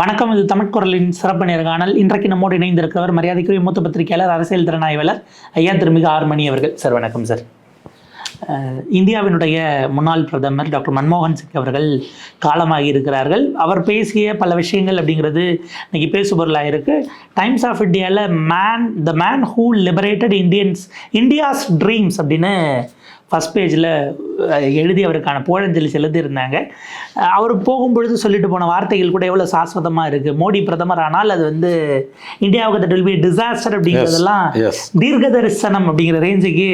வணக்கம் இது தமிழ்குரலின் சிறப்பு நேர்காணல் இன்றைக்கு நம்மோடு இணைந்திருக்கிறவர் மரியாதைக்குரிய மூத்த பத்திரிகையாளர் அரசியல் திறனாய்வாளர் ஐயா திருமிகு ஆர்மணி அவர்கள். சார் வணக்கம் சார். இந்தியாவினுடைய முன்னாள் பிரதமர் டாக்டர் மன்மோகன் சிங் அவர்கள் காலமாகி இருக்கிறார்கள். அவர் பேசிய பல விஷயங்கள் அப்படிங்கிறது இன்னைக்கு பேசுபொருளாக இருக்கு. டைம்ஸ் ஆஃப் இந்தியாவில் man the man who liberated Indians India's dreams அப்படின்னு ஃபஸ்ட் பேஜில் எழுதி அவருக்கான புகழஞ்சலி செலுத்தியிருந்தாங்க அவர் போகும்பொழுது சொல்லிட்டு போன வார்த்தைகள் கூட எவ்வளோ சாஸ்வதமாக இருக்குது மோடி பிரதமர் ஆனால் அது வந்து இந்தியாவுக்கு தட் வில் பி டிசாஸ்டர் அப்படிங்கிறதெல்லாம். தீர்க்க தரிசனம் அப்படிங்கிற ரேஞ்சுக்கு.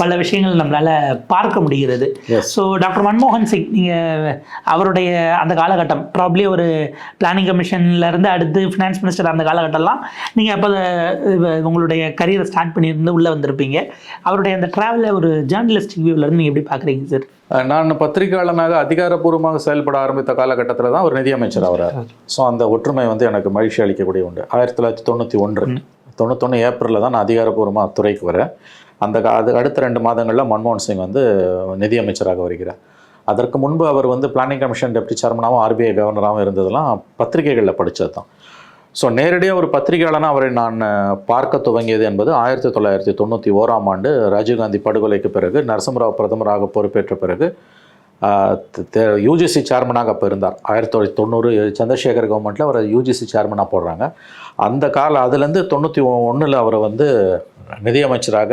பல விஷயங்கள் நம்மளால பார்க்க முடிகிறது. ஸோ டாக்டர் மன்மோகன் சிங் நீங்கள் அவருடைய அந்த காலகட்டம் ப்ராப்ளி ஒரு பிளானிங் கமிஷன்ல இருந்து அடுத்து ஃபினான்ஸ் மினிஸ்டர் அந்த காலகட்டம்லாம் நீங்கள் அப்போ உங்களுடைய கரியரை ஸ்டார்ட் பண்ணியிருந்து உள்ளே வந்திருப்பீங்க அவருடைய அந்த ட்ராவலில் ஒரு ஜேர்னலிஸ்டிக் வியூவிலேருந்து நீங்கள் எப்படி பார்க்குறீங்க சார் அஹ் நான் பத்திரிகையாளனாக அதிகாரப்பூர்வமாக செயல்பட ஆரம்பித்த காலகட்டத்தில் தான் ஒரு நிதியமைச்சர் ஆகிறார் ஸோ அந்த ஒற்றுமை வந்து எனக்கு மகிழ்ச்சி அளிக்கக்கூடிய உண்டு. ஆயிரத்தி தொள்ளாயிரத்தி தொண்ணூற்றி ஒன்று. தொண்ணூத்தொன்று ஏப்ரலில் தான் நான் அதிகாரப்பூர்வமாக துறைக்கு வரேன். அந்த அது அடுத்த ரெண்டு மாதங்களில் மன்மோகன் சிங் வந்து நிதியமைச்சராக வருகிறார். அதற்கு முன்பு அவர் வந்து பிளானிங் கமிஷன் டெப்டி சேர்மனாகவும் ஆர்பிஐ கவர்னராகவும் இருந்ததெல்லாம் பத்திரிகைகளில் படித்தது தான் ஸோ நேரடியாக ஒரு பத்திரிகையாளனாக அவரை நான் பார்க்க துவங்கியது என்பது ஆயிரத்தி தொள்ளாயிரத்தி தொண்ணூற்றி ஓராம் ஆண்டு ராஜீவ்காந்தி படுகொலைக்கு பிறகு நரசிம்மராவ் பிரதமராக பொறுப்பேற்ற பிறகு யூஜிசி சேர்மனாக அப்போ இருந்தார் ஆயிரத்தி தொள்ளாயிரத்தி தொண்ணூறு சந்திரசேகர் கவர்மெண்ட்டில் அவர் யூஜிசி சேர்மனாக போடுறாங்க. அந்த கால அதுலேருந்து தொண்ணூற்றி ஒன்றில் அவரை வந்து நிதியமைச்சராக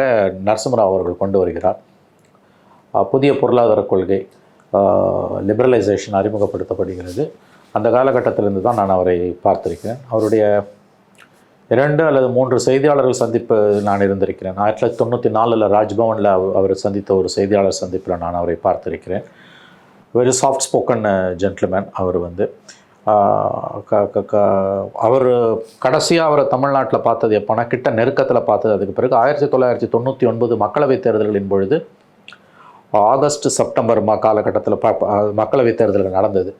நரசிம்மராவ் அவர்கள் கொண்டு வருகிறார். புதிய பொருளாதார கொள்கை லிபரலைசேஷன் அறிமுகப்படுத்தப்படுகிறது. அந்த காலகட்டத்திலிருந்து தான் நான் அவரை பார்த்திருக்கிறேன். அவருடைய இரண்டு அல்லது மூன்று செய்தியாளர்கள் சந்திப்பு நான் இருந்திருக்கிறேன். ஆயிரத்தி தொள்ளாயிரத்தி தொண்ணூற்றி நாலில் ராஜ்பவனில் அவர் சந்தித்த ஒரு செய்தியாளர் சந்திப்பில் நான் அவரை பார்த்திருக்கிறேன். வெரி சாஃப்ட் ஸ்போக்கன் ஜென்டில்மேன் அவர் வந்து. க- க- க- அவர் கடைசியாக அவரை தமிழ்நாட்டில் பார்த்தது எப்போனா கிட்ட நெருக்கத்தில் பார்த்தது அதுக்கு பிறகு ஆயிரத்தி தொள்ளாயிரத்தி தொண்ணூற்றி ஒன்பது மக்களவைத் தேர்தல்களின் பொழுது ஆகஸ்ட் செப்டம்பர் மா காலகட்டத்தில் ப- மக்களவைத் தேர்தல்கள் நடந்தது.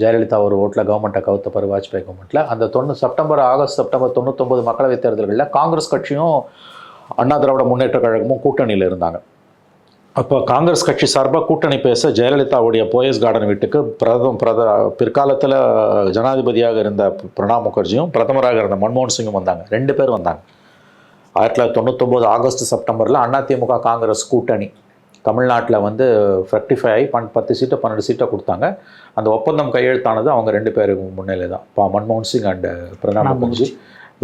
ஜெயலலிதா ஒரு ஓட்டில் கவர்மெண்ட்டை கவுத்த பிறகு வாஜ்பாய் கவர்மெண்ட்டில் அந்த தொண்ணூ செப்டம்பர் ஆகஸ்ட் செப்டம்பர் தொண்ணூத்தொம்பது மக்களவைத் தேர்தல்களில் காங்கிரஸ் கட்சியும் அண்ணா திராவிட முன்னேற்ற கழகமும் கூட்டணியில் இருந்தாங்க. அப்போ காங்கிரஸ் கட்சி சார்பாக கூட்டணி பேச ஜெயலலிதாவுடைய போயஸ் கார்டன் வீட்டுக்கு பிரதம் பிரத பிற்காலத்தில் ஜனாதிபதியாக இருந்த பிரணாப் முகர்ஜியும் பிரதமராக இருந்த மன்மோகன் சிங்கும் வந்தாங்க. ரெண்டு பேர் வந்தாங்க. ஆயிரத்தி தொள்ளாயிரத்தி தொண்ணூத்தொம்போது ஆகஸ்ட் செப்டம்பரில் அதிமுக காங்கிரஸ் கூட்டணி. தமிழ்நாட்டில் வந்து ஃபெக்டிஃபை ஆகி பன் பத்து சீட்டை பன்னெண்டு சீட்டை கொடுத்தாங்க. அந்த ஒப்பந்தம் கையெழுத்தானது அவங்க ரெண்டு பேருக்கு முன்னிலை தான். பா மன்மோகன் சிங் அண்ட் பிரணாப் முகர்ஜி.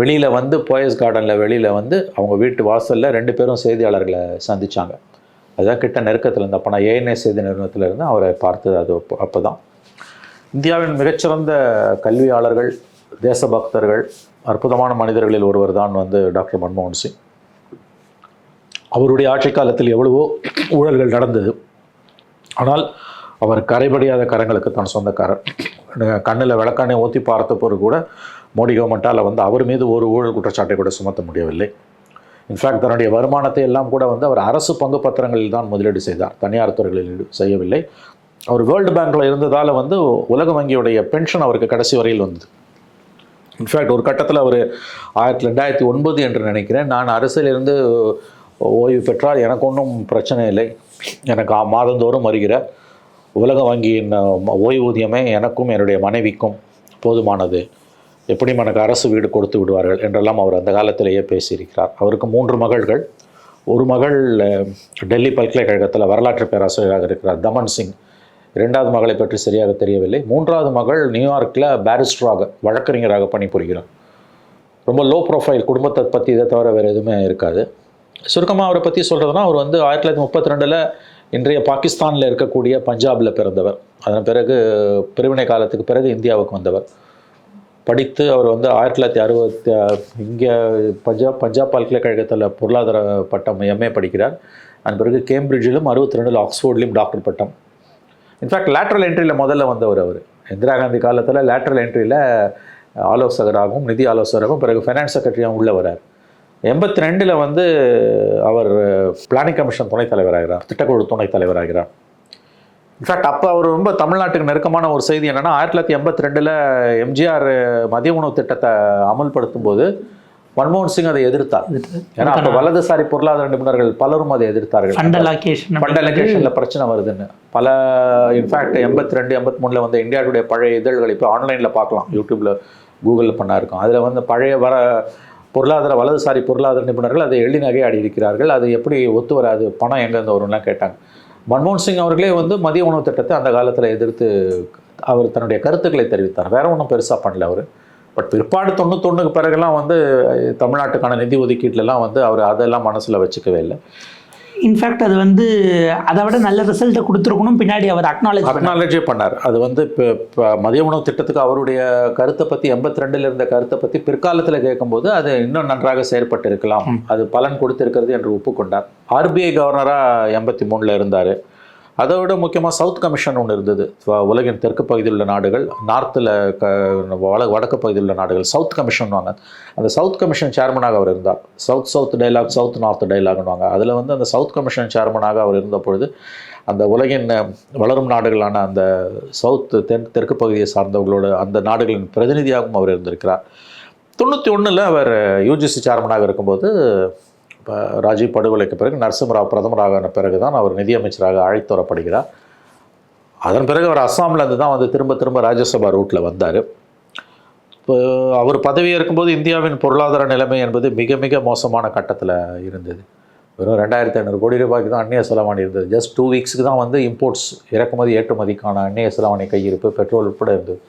வெளியில் வந்து போயஸ் கார்டனில் வெளியில் வந்து அவங்க வீட்டு வாசலில் ரெண்டு பேரும் செய்தியாளர்களை சந்திச்சாங்க. அதுதான் கிட்ட நெருக்கத்தில் இருந்த அப்போ நான் ஏஎன்ஏ செய்தி நிறுவனத்தில் இருந்து அவரை பார்த்தது அது அப்போ தான் இந்தியாவின் மிகச்சிறந்த கல்வியாளர்கள் தேசபக்தர்கள் அற்புதமான மனிதர்களில் ஒருவர் தான் வந்து டாக்டர் மன்மோகன் சிங். அவருடைய ஆட்சி காலத்தில் எவ்வளவோ ஊழல்கள் நடந்தது. ஆனால் அவர் கரைபடியாத கரங்களுக்கு தான் சொந்தக்காரர். கண்ணில் விளக்கானே ஊற்றி பார்த்த பிறகு கூட மோடி கவர்மெண்ட்டால் வந்து அவர் மீது ஒரு ஊழல் குற்றச்சாட்டை கூட சுமத்த முடியவில்லை. இன்ஃபேக்ட் தன்னுடைய வருமானத்தை எல்லாம் கூட வந்து அவர் அரசு பங்கு பத்திரங்களில் தான் முதலீடு செய்தார். தனியார் துறைகளில் செய்யவில்லை. அவர் வேர்ல்டு பேங்க்கில் இருந்ததால் வந்து உலக வங்கியுடைய பென்ஷன் அவருக்கு கடைசி வரையில் வந்தது. இன்ஃபேக்ட் ஒரு கட்டத்தில் அவர் ஆயிரத்தி ரெண்டாயிரத்தி ஒன்பது என்று நினைக்கிறேன். நான் அரசியலிருந்து ஓய்வு பெற்றால் எனக்கு ஒன்றும் பிரச்சனை இல்லை. எனக்கு மாதந்தோறும் வருகிற உலக வங்கியின் ஓய்வூதியமே எனக்கும் என்னுடைய மனைவிக்கும் போதுமானது. எப்படியும் எனக்கு அரசு வீடு கொடுத்து விடுவார்கள் என்றெல்லாம் அவர் அந்த காலத்திலேயே பேசியிருக்கிறார். அவருக்கு மூன்று மகள்கள். ஒரு மகள் டெல்லி பல்கலைக்கழகத்தில் வரலாற்று பேராசிரியராக இருக்கிறார் தமன் சிங். இரண்டாவது மகளை பற்றி சரியாக தெரியவில்லை. மூன்றாவது மகள் நியூயார்க்கில் பேரிஸ்டராக வழக்கறிஞராக பணிபுரிகிறார். ரொம்ப லோ ப்ரொஃபைல் குடும்பத்தை பற்றி இதை தவிர வேறு எதுவுமே இருக்காது. சுருக்கமாக அவரை பற்றி சொல்கிறதுனா அவர் வந்து ஆயிரத்தி தொள்ளாயிரத்தி முப்பத்தி ரெண்டில் இன்றைய பாகிஸ்தானில் இருக்கக்கூடிய பஞ்சாபில் பிறந்தவர். அதன் பிறகு பிரிவினை காலத்துக்கு பிறகு இந்தியாவுக்கு வந்தவர். படித்து அவர் வந்து ஆயிரத்தி தொள்ளாயிரத்தி அறுபத்தி இங்கே பஞ்சாப் பஞ்சாப் பல்கலைக்கழகத்தில் பொருளாதார பட்டம் எம்ஏ படிக்கிறார். அதன் பிறகு கேம்பிரிட்ஜிலும் அறுபத்தி ரெண்டில் ஆக்ஸ்ஃபோர்ட்லேயும் டாக்டர் பட்டம் இன்ஃபேக்ட் லேட்ரல் என்ட்ரியில் முதல்ல வந்தவர் அவர். இந்திரா காந்தி காலத்தில் லேட்ரல் என்ட்ரியில் ஆலோசகராகவும் நிதி ஆலோசகராகவும் பிறகு ஃபைனான்ஸ் செக்ரட்டரியாகவும் உள்ள வரார் எண்பத்தி ரெண்டில் வந்து அவர் பிளானிங் கமிஷன் துணைத் தலைவராகிறார் திட்டக்குழு துணைத் தலைவராகிறார் இன்ஃபேக்ட் அப்போ அவர் ரொம்ப தமிழ்நாட்டுக்கு நெருக்கமான ஒரு செய்தி என்னென்னா ஆயிரத்தி தொள்ளாயிரத்தி எண்பத்தி ரெண்டில் எம்ஜிஆர் மதிய உணவு திட்டத்தை அமல்படுத்தும் போது மன்மோகன் சிங் அதை எதிர்த்தார். ஏன்னா அப்போ வலதுசாரி பொருளாதார நிபுணர்கள் பலரும் அதை எதிர்த்தார்கள். ஃபண்ட் அலாகேஷன் ஃபண்ட் அலோகேஷனில் பிரச்சனை வருதுன்னு. பல இன்ஃபேக்ட் எண்பத்தி ரெண்டு எண்பத்தி மூணில் வந்து இந்தியாவுடைய பழைய இதழ்கள் இப்போ ஆன்லைனில் பார்க்கலாம். யூடியூப்பில் கூகுளில் பண்ணா இருக்கும். அதில் வந்து பழைய வர பொருளாதார வலதுசாரி பொருளாதார நிபுணர்கள் அதை எள்ளி நகையாடி இருக்கிறார்கள் அது எப்படி ஒத்து வராது? பணம் எங்கேருந்து வரும்லாம் கேட்டாங்க. மன்மோகன் சிங் அவர்களே வந்து மதிய உணவு திட்டத்தை அந்த காலத்தில் எதிர்த்து அவர் தன்னுடைய கருத்துக்களை தெரிவித்தார். வேற ஒன்றும் பெருசாக பண்ணல அவர். பட் பிற்பாடு தொண்ணூத்தொன்னுக்கு பிறகுலாம் வந்து தமிழ்நாட்டுக்கான நிதி ஒதுக்கீட்டிலலாம் வந்து அவர் அதெல்லாம் மனசில் வச்சுக்கவே இல்லை. இன்ஃபேக்ட் அது வந்து அதை விட நல்ல ரிசல்ட்டை கொடுத்துருக்கணும். பின்னாடி அவர் அக்னாலேஜ் அக்னாலஜே பண்ணார். அது வந்து இப்போ இப்போ மதிய உணவு திட்டத்துக்கு அவருடைய கருத்தை பற்றி எண்பத்தி ரெண்டில் இருந்த கருத்தை பற்றி பிற்காலத்தில் கேட்கும்போது அது இன்னும் நன்றாக செயற்பட்டு இருக்கலாம் அது பலன் கொடுத்திருக்கிறது என்று ஒப்புக்கொண்டார். ஆர்பிஐ கவர்னராக எண்பத்தி மூணில் இருந்தார். அதை விட முக்கியமாக சவுத் கமிஷன் ஒன்று இருந்தது. உலகின் தெற்கு பகுதியில் உள்ள நாடுகள் நார்த்தில் க வட வடக்கு பகுதியில் உள்ள நாடுகள் சவுத் கமிஷன் வாங்க. அந்த சவுத் கமிஷன் சேர்மனாக அவர் இருந்தார். South south dialogue south north டைலாக்னுவாங்க அதில் வந்து அந்த சவுத் கமிஷன் சேர்மனாக அவர் இருந்த பொழுது அந்த உலகின் வளரும் நாடுகளான அந்த சவுத் தென் தெற்கு பகுதியை சார்ந்தவர்களோட அந்த நாடுகளின் பிரதிநிதியாகவும் அவர் இருந்திருக்கிறார். தொண்ணூற்றி ஒன்றில் அவர் யூஜிசி சேர்மனாக இருக்கும்போது ராஜீவ் படுகொலைக்கு பிறகு நரசிம்மராவ் பிரதமராக பிறகு தான் அவர் நிதியமைச்சராக அழைத்து வரப்படுகிறார் அதன் பிறகு அவர் அஸ்ஸாம்லேருந்து தான் வந்து திரும்ப திரும்ப ராஜ்யசபா ரூட்டில் வந்தார். இப்போ அவர் பதவி போது இந்தியாவின் பொருளாதார நிலைமை என்பது மிக மிக மோசமான கட்டத்தில் இருந்தது. வெறும் ரெண்டாயிரத்தி ஐநூறு கோடி ரூபாய்க்கு தான் அந்நிய செலவாணி இருந்தது. ஜஸ்ட் டூ வீக்ஸ்க்கு தான் வந்து இம்போர்ட்ஸ் இறக்குமதி ஏற்றுமதிக்கான அந்நிய செலவாணி கையிருப்பு பெட்ரோல் உட்பட இருந்தது.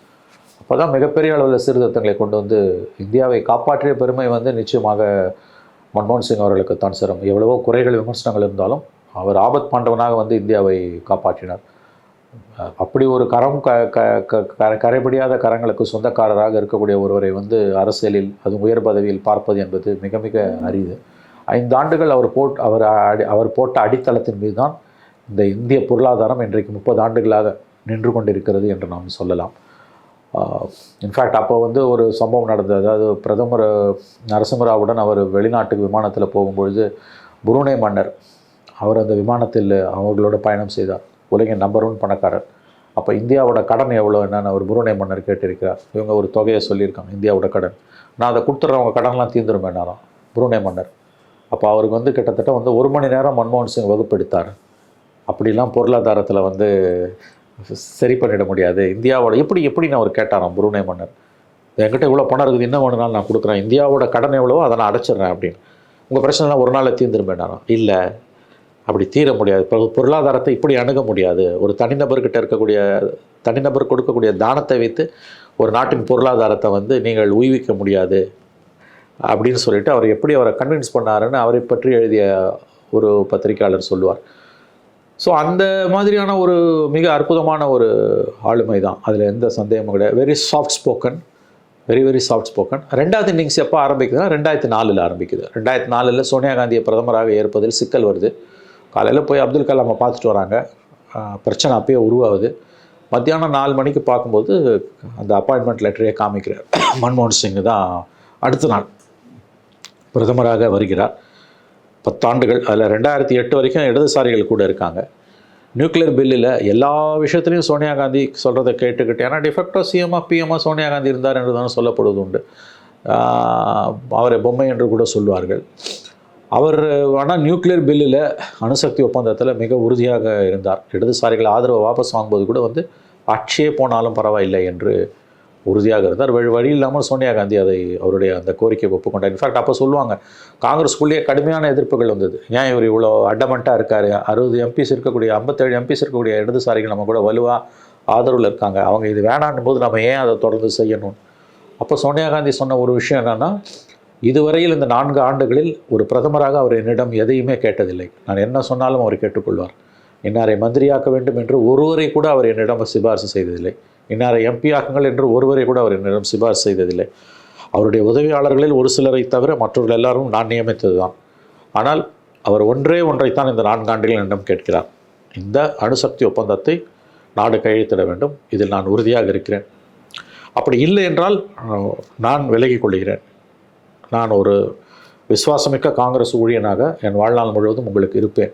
அப்போ தான் மிகப்பெரிய அளவில் சீர்திருத்தங்களை கொண்டு வந்து இந்தியாவை காப்பாற்றிய பெருமை வந்து நிச்சயமாக மன்மோகன் சிங் அவர்களுக்கு தான் சிரம். எவ்வளவோ குறைகள் விமர்சனங்கள் இருந்தாலும் அவர் ஆபத் பாண்டவனாக வந்து இந்தியாவை காப்பாற்றினார். அப்படி ஒரு கரம் க க க- க- கரைபடியாத கரங்களுக்கு சொந்தக்காரராக இருக்கக்கூடிய ஒருவரை வந்து அரசியலில் அது உயர் பதவியில் பார்ப்பது என்பது மிக மிக அரிது. ஐந்து ஆண்டுகள் அவர் போட் அவர் அடி அவர் போட்ட அடித்தளத்தின் மீது தான் இந்த இந்திய பொருளாதாரம் இன்றைக்கு முப்பது ஆண்டுகளாக நின்று கொண்டிருக்கிறது என்று நாம் சொல்லலாம். இன்ஃபேக்ட் அப்போ வந்து ஒரு சம்பவம் நடந்தது. அதாவது பிரதமர் நரசிம்மராவுடன் அவர் வெளிநாட்டுக்கு விமானத்தில் போகும்பொழுது புருனே மன்னர் அவர் அந்த விமானத்தில் அவர்களோட பயணம் செய்தார். உலகின் நம்பர் ஒன் பணக்காரர். அப்போ இந்தியாவோட கடன் எவ்வளோ என்னன்னு அவர் புருனே மன்னர் கேட்டிருக்கிறார். இவங்க ஒரு தொகையை சொல்லியிருக்காங்க இந்தியாவோட கடன். நான் அதை கொடுத்துட்றவங்க கடன்லாம் தீர்ந்துருமே என்னாராம் புருனே மன்னர். அப்போ அவருக்கு வந்து கிட்டத்தட்ட வந்து ஒரு மணி நேரம் மன்மோகன் சிங் வகுப்பெடுத்தார். அப்படிலாம் பொருளாதாரத்தில் வந்து சரி பண்ணிட முடியாது இந்தியாவோட எப்படி எப்படி நான் அவர் கேட்டாராம் புருணை மன்னர்? என்கிட்ட இவ்வளோ பணம் இருக்குது என்ன வேணுனாலும் நான் கொடுக்குறேன். இந்தியாவோட கடன் எவ்வளவோ அதை நான் அடைச்சிடுறேன் அப்படின்னு. உங்கள் பிரச்சனைலாம் ஒரு நாளில் தீர்ந்துருமேனாராம் இல்லை அப்படி தீர முடியாது. இப்போ பொருளாதாரத்தை இப்படி அணுக முடியாது. ஒரு தனிநபர்கிட்ட இருக்கக்கூடிய தனிநபர் கொடுக்கக்கூடிய தானத்தை வைத்து ஒரு நாட்டின் பொருளாதாரத்தை வந்து நீங்கள் உய்விக்க முடியாது அப்படின்னு சொல்லிட்டு அவர் எப்படி அவரை கன்வின்ஸ் பண்ணாருன்னு அவரை பற்றி எழுதிய ஒரு பத்திரிக்கையாளர் சொல்லுவார். ஸோ அந்த மாதிரியான ஒரு மிக அற்புதமான ஒரு ஆளுமை தான் அதில் எந்த சந்தேகமும் கிடையாது. Very soft spoken very very soft spoken ரெண்டாவது இன்னிங்ஸ் எப்போ ஆரம்பிக்குதுன்னா ரெண்டாயிரத்தி நாலில் ஆரம்பிக்குது. ரெண்டாயிரத்தி நாலில் சோனியா காந்தியை பிரதமராக ஏற்பதில் சிக்கல் வருது. காலையில் போய் அப்துல் கலாமை பார்த்துட்டு வராங்க. பிரச்சனை அப்பயே உருவாகுது. மத்தியானம் நாலு மணிக்கு பார்க்கும்போது அந்த அப்பாயின்மெண்ட் லெட்டரையே காமிக்கிறார். மன்மோகன் சிங் தான் அடுத்த நாள் பிரதமராக வருகிறார். பத்தாண்டுகள் அதில் ரெண்டாயிரத்தி எட்டு வரைக்கும் இடதுசாரிகள் கூட இருக்காங்க. நியூக்ளியர் பில்லில் எல்லா விஷயத்துலையும் சோனியா காந்தி சொல்கிறத கேட்டுக்கிட்டு ஏன்னா டிஃபெக்டோ சிஎம்மாக பிஎம்மாக சோனியா காந்தி இருந்தார் என்று தானே சொல்லப்படுவது உண்டு. அவரை பொம்மை என்று கூட சொல்வார்கள். அவர் ஆனால் நியூக்ளியர் பில்லில் அணுசக்தி ஒப்பந்தத்தில் மிக உறுதியாக இருந்தார். இடதுசாரிகள் ஆதரவை வாபஸ் வாங்கும்போது கூட வந்து ஆட்சியே போனாலும் பரவாயில்லை என்று உறுதியாக இருந்தார். வழி வழி இல்லாமல் சோனியா காந்தி அதை அவருடைய அந்த கோரிக்கையை ஒப்புக்கொண்டார். இன்ஃபேக்ட் அப்போ சொல்லுவாங்க காங்கிரஸ்குள்ளேயே கடுமையான எதிர்ப்புகள் வந்தது. ஏன் இவர் இவ்வளோ அடமெண்ட்டாக இருக்கார்? அறுபது எம்பிஸ் இருக்கக்கூடிய ஐம்பத்தேழு எம்பிஸ் இருக்கக்கூடிய இடதுசாரிகள் நம்ம கூட வலுவாக ஆதரவில் இருக்காங்க. அவங்க இது வேணான்னும் போது நம்ம ஏன் அதை தொடர்ந்து செய்யணும்? அப்போ சோனியா காந்தி சொன்ன ஒரு விஷயம் என்னென்னா இதுவரையில் இந்த நான்கு ஆண்டுகளில் ஒரு பிரதமராக அவர் என்னிடம் எதையுமே கேட்டதில்லை. நான் என்ன சொன்னாலும் அவர் கேட்டுக்கொள்வார். இன்னாரை மந்திரியாக்க வேண்டும் என்று ஒருவரை கூட அவர் என்னிடம் சிபாரிசு செய்ததில்லை. இன்னாரை எம்பி ஆக்குங்கள் என்று ஒருவரை கூட அவர் என்னிடம் சிபாரிசு செய்ததில்லை. அவருடைய உதவியாளர்களில் ஒரு சிலரை தவிர மற்றவர்கள் எல்லாரும் நான் நியமித்தது தான் ஆனால் அவர் ஒன்றே ஒன்றைத்தான் இந்த நான்காண்டுகள் என்னிடம் கேட்கிறார். இந்த அணுசக்தி ஒப்பந்தத்தை நாடு கையெழுத்திட வேண்டும். இதில் நான் உறுதியாக இருக்கிறேன். அப்படி இல்லை என்றால் நான் விலகிக் கொள்கிறேன். நான் ஒரு விசுவாசமிக்க காங்கிரஸ் ஊழியனாக என் வாழ்நாள் முழுவதும் உங்களுக்கு இருப்பேன்.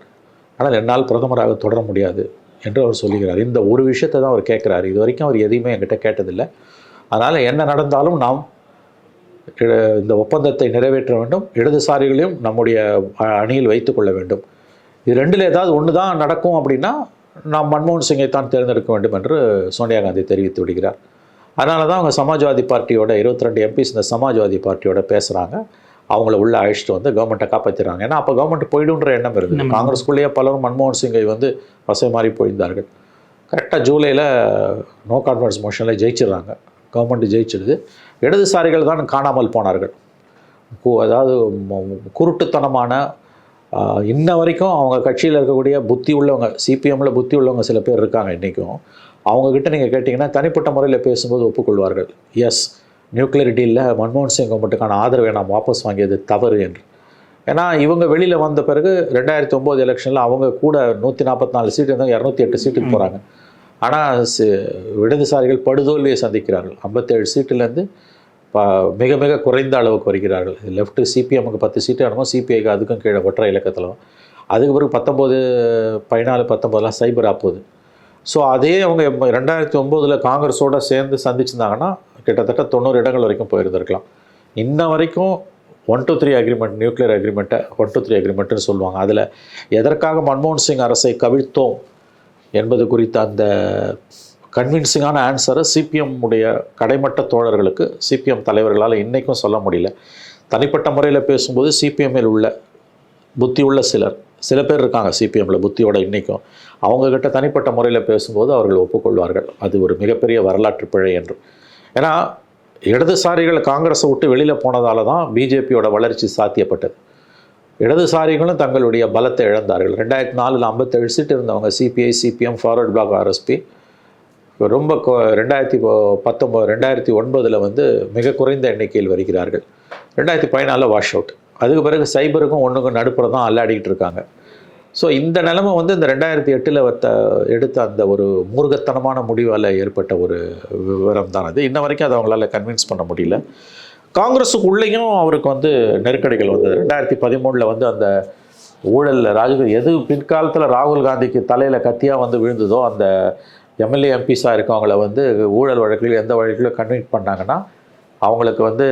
ஆனால் என்னால் பிரதமராக தொடர முடியாது. என்று அவர் சொல்லுகிறார். இந்த ஒரு விஷயத்தை தான் அவர் கேட்குறாரு. இது வரைக்கும் அவர் எதையுமே என்கிட்ட கேட்டதில்லை. அதனால் என்ன நடந்தாலும் நாம் இந்த ஒப்பந்தத்தை நிறைவேற்ற வேண்டும். இடதுசாரிகளையும் நம்முடைய அணியில் வைத்துக்கொள்ள வேண்டும். இது ரெண்டில் ஏதாவது ஒன்று தான் நடக்கும் அப்படின்னா நாம் மன்மோகன் சிங்கை தான் தேர்ந்தெடுக்க வேண்டும் என்று சோனியா காந்தி தெரிவித்து விடுகிறார். அதனால தான் அவங்க சமாஜ்வாதி பார்ட்டியோட 22 ரெண்டு எம்பிஸ் இந்த சமாஜ்வாதி பார்ட்டியோட பேசுகிறாங்க அவங்கள உள்ள அழைச்சிட்டு வந்து கவர்மெண்ட்டை காப்பாற்றிடுறாங்க ஏன்னா அப்போ கவர்மெண்ட் போயிடுன்ற எண்ணம் இருக்குது. காங்கிரஸ்குள்ளேயே பலரும் மன்மோகன் சிங்கை வந்து பசை மாறி போயிருந்தார்கள். கரெக்டாக ஜூலையில் நோ கான்ஃபிடன்ஸ் மோஷனில் ஜெயிச்சிடுறாங்க. கவர்மெண்ட் ஜெயிச்சிடுது. இடதுசாரிகள் தான் காணாமல் போனார்கள். அதாவது குருட்டுத்தனமான இன்ன வரைக்கும் அவங்க கட்சியில் இருக்கக்கூடிய புத்தி உள்ளவங்க சிபிஎம்மில் புத்தி உள்ளவங்க சில பேர் இருக்காங்க இன்றைக்கும் அவங்கக்கிட்ட நீங்கள் கேட்டிங்கன்னா தனிப்பட்ட முறையில் பேசும்போது ஒப்புக்கொள்வார்கள். எஸ் நியூக்ளியர் டீலில் மன்மோகன் சிங் கவர்மெண்ட்டுக்கான ஆதரவை நாம் வாபஸ் வாங்கியது தவறு என்று. ஏன்னா இவங்க வெளியில் வந்த பிறகு ரெண்டாயிரத்தி ஒம்பது எலெக்ஷனில் அவங்க கூட நூற்றி நாற்பத்தி நாலு சீட்டு இருந்தால் இரநூத்தி எட்டு சீட்டுக்கு போகிறாங்க ஆனால் இடதுசாரிகள் படுதோல்வியை சந்திக்கிறார்கள். ஐம்பத்தேழு சீட்டுலேருந்து ப மிக மிக குறைந்த அளவுக்கு வருகிறார்கள். லெஃப்ட்டு சிபிஎம்முக்கு பத்து சீட்டு அனுமோ சிபிஐக்கு அதுக்கும் கீழே ஒற்றை இலக்கத்தில் அதுக்கு பிறகு பத்தொம்போது பதினாலு பத்தொம்போதெலாம் சைபர் ஆப்போகுது ஸோ அதே அவங்க ரெண்டாயிரத்தி ஒம்போதில் காங்கிரஸோட சேர்ந்து சந்திச்சிருந்தாங்கன்னா கிட்டத்தட்ட தொண்ணூறு இடங்கள் வரைக்கும் போயிருந்திருக்கலாம். இன்ன வரைக்கும் one two three agreement nuclear அக்ரிமெண்ட்டை one two three அக்ரிமெண்ட்டுன்னு சொல்லுவாங்க. அதில் எதற்காக மன்மோகன் சிங் அரசை கவிழ்த்தோம் என்பது குறித்த அந்த கன்வின்சிங்கான ஆன்சரை சிபிஎம் உடைய கடைமட்ட தோழர்களுக்கு சிபிஎம் தலைவர்களால் இன்றைக்கும் சொல்ல முடியல. தனிப்பட்ட முறையில் பேசும்போது சிபிஎம்மில் உள்ள புத்தி உள்ள சிலர் சில பேர் இருக்காங்க சிபிஎம்மில் புத்தியோட இன்றைக்கும் அவங்கக்கிட்ட தனிப்பட்ட முறையில் பேசும்போது அவர்கள் ஒப்புக்கொள்வார்கள். அது ஒரு மிகப்பெரிய வரலாற்று பிழை என்று. ஏன்னா இடதுசாரிகள் காங்கிரஸை விட்டு வெளியில் போனதால தான் பிஜேபியோட வளர்ச்சி சாத்தியப்பட்டது. இடதுசாரிகளும் தங்களுடைய பலத்தை இழந்தார்கள். ரெண்டாயிரத்தி நாலில் ஐம்பத்தேழு சீட் இருந்தவங்க CPI CPM forward bloc RSP ரொம்ப கொ- ரெண்டாயிரத்தி பத்தொம்போது பத்தொம்பது ரெண்டாயிரத்தி ஒன்பதில் வந்து மிக குறைந்த எண்ணிக்கையில் வருகிறார்கள். ரெண்டாயிரத்தி பதினாலில் வாஷ் அவுட். அதுக்கு பிறகு சைபருக்கும் ஒன்றுக்கும் நடுப்புற தான் அல்லாடிக்கிட்டு இருக்காங்க. ஸோ இந்த நிலமை வந்து இந்த ரெண்டாயிரத்தி எட்டில் வத்த எடுத்த அந்த ஒரு மூர்கத்தனமான முடிவால் ஏற்பட்ட ஒரு விவரம் தான் அது. இன்ன வரைக்கும் அதை அவங்களால கன்வின்ஸ் பண்ண முடியல. காங்கிரஸுக்கு உள்ளேயும் அவருக்கு வந்து நெருக்கடிகள் வந்தது. ரெண்டாயிரத்தி பதிமூணில் வந்து அந்த ஊழலில் ராஜீவ் எது பிற்காலத்தில் ராகுல் காந்திக்கு தலையில் கத்தியாக வந்து விழுந்ததோ அந்த எம்எல்ஏ எம்பிஸாக இருக்கவங்கள வந்து ஊழல் வழக்கில் எந்த வழக்கிலும் கன்வின்ஸ் பண்ணாங்கன்னா அவங்களுக்கு வந்து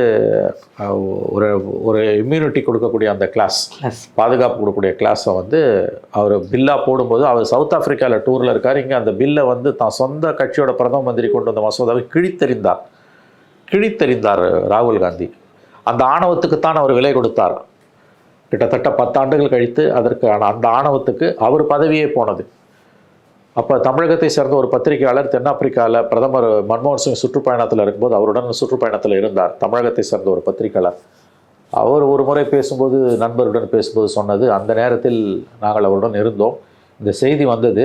ஒரு ஒரு இம்யூனிட்டி கொடுக்கக்கூடிய அந்த கிளாஸ் பாதுகாப்பு கொடுக்கக்கூடிய கிளாஸை வந்து அவர் பில்லாக போடும்போது அவர் சவுத் ஆப்பிரிக்காவில் டூரில் இருக்கார். இங்கே அந்த பில்லை வந்து தான் சொந்த கட்சியோட பிரதம மந்திரி கொண்டு வந்த மசோதாவை கிழித்தெறிந்தார். கிழித்தெறிந்தார் ராகுல் காந்தி. அந்த ஆணவத்துக்குத்தான் அவர் விலை கொடுத்தார். கிட்டத்தட்ட பத்தாண்டுகள் கழித்து அதற்கு அந்த ஆணவத்துக்கு அவர் பதவியே போனது. அப்போ தமிழகத்தை சேர்ந்த ஒரு பத்திரிகையாளர் தென்னாப்பிரிக்காவில் பிரதமர் மன்மோகன் சிங் சுற்றுப்பயணத்தில் இருக்கும்போது அவருடன் சுற்றுப்பயணத்தில் இருந்தார். தமிழகத்தை சேர்ந்த ஒரு பத்திரிகையாளர். அவர் ஒரு முறை பேசும்போது நண்பருடன் பேசும்போது சொன்னது அந்த நேரத்தில் நாங்கள் அவருடன் இருந்தோம். இந்த செய்தி வந்தது.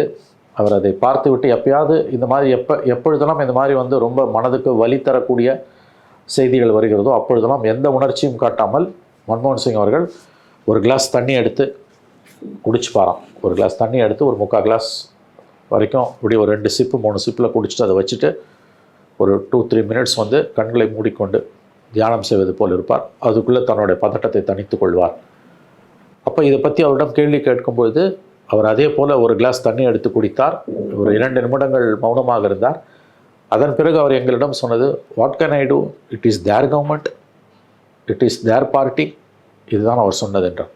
அவர் அதை பார்த்துவிட்டு எப்பயாவது இந்த மாதிரி எப்போ எப்பொழுதெல்லாம் இந்த மாதிரி வந்து ரொம்ப மனதுக்கு வலி தரக்கூடிய செய்திகள் வருகிறதோ அப்பொழுதெல்லாம் எந்த உணர்ச்சியும் காட்டாமல் மன்மோகன் சிங் அவர்கள் ஒரு கிளாஸ் தண்ணி எடுத்து குடிச்சு பாராம் ஒரு கிளாஸ் தண்ணி எடுத்து ஒரு முக்கால் கிளாஸ் வரைக்கும் இப்படி ஒரு ரெண்டு சிப்பு மூணு சிப்பில் குடிச்சிட்டு அதை வச்சுட்டு ஒரு டூ த்ரீ மினிட்ஸ் வந்து கண்களை மூடிக்கொண்டு தியானம் செய்வது போல் இருப்பார். அதுக்குள்ளே தன்னுடைய பதட்டத்தை தணித்துக் கொள்வார். அப்போ இதை பற்றி அவரிடம் கேள்வி கேட்கும்பொழுது அவர் அதே போல் ஒரு கிளாஸ் தண்ணி எடுத்து குடித்தார். ஒரு இரண்டு நிமிடங்கள் மௌனமாக இருந்தார். அதன் பிறகு அவர் எங்களிடம் சொன்னது what can I do it is their government it is their party இதுதான் அவர் சொன்னது என்றார்.